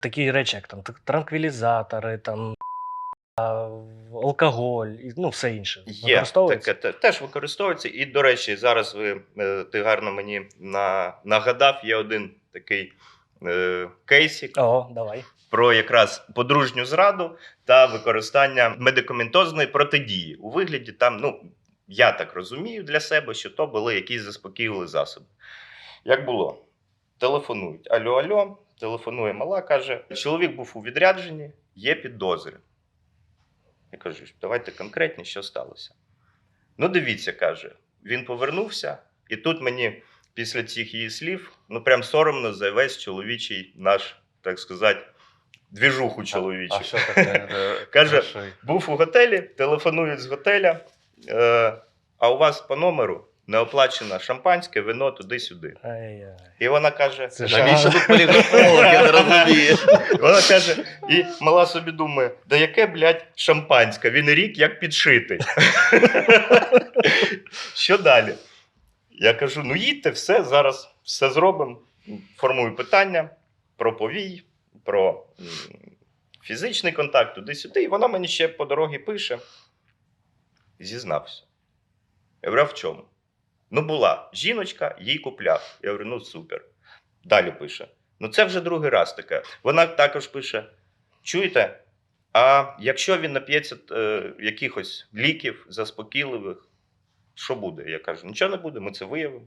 такі речі, як там транквілізатори, там алкоголь, і, ну все інше. Є таке теж використовується. І, до речі, зараз ви е, ти гарно мені на, нагадав, є один такий е, кейсик О, давай. про якраз подружню зраду та використання медикаментозної протидії. У вигляді там, ну я так розумію для себе, що то були якісь заспокійливі засоби. Як було? Телефонують. Алло, алло, телефонує мала, каже: чоловік був у відрядженні, є підозри. Я кажу, давайте конкретні, що сталося. Ну, дивіться, каже, він повернувся, і тут мені після цих її слів, ну прям соромно за весь чоловічий наш, так сказати, двіжуху чоловічу. А що таке? Е, Каже. Був у готелі, телефонують з готеля, е, а у вас по номеру не оплачено шампанське, вино туди-сюди. І вона каже: Це Навіщо тут поліграфолог, я не розумію. Вона каже, і мала собі думає, да яке, блядь, шампанське, він рік як підшитий. Що далі? Я кажу: ну їдьте, все, зараз все зробимо. Формую питання про повій, про фізичний контакт, туди-сюди. І вона мені ще по дорозі пише. Зізнався. Я говорю, а в чому? Ну, була жіночка, їй купляв. Я говорю, ну супер. Далі пише. Ну, це вже другий раз таке. Вона також пише: чуєте, а якщо він нап'ється е, якихось ліків заспокійливих, що буде? Я кажу, нічого не буде, ми це виявимо.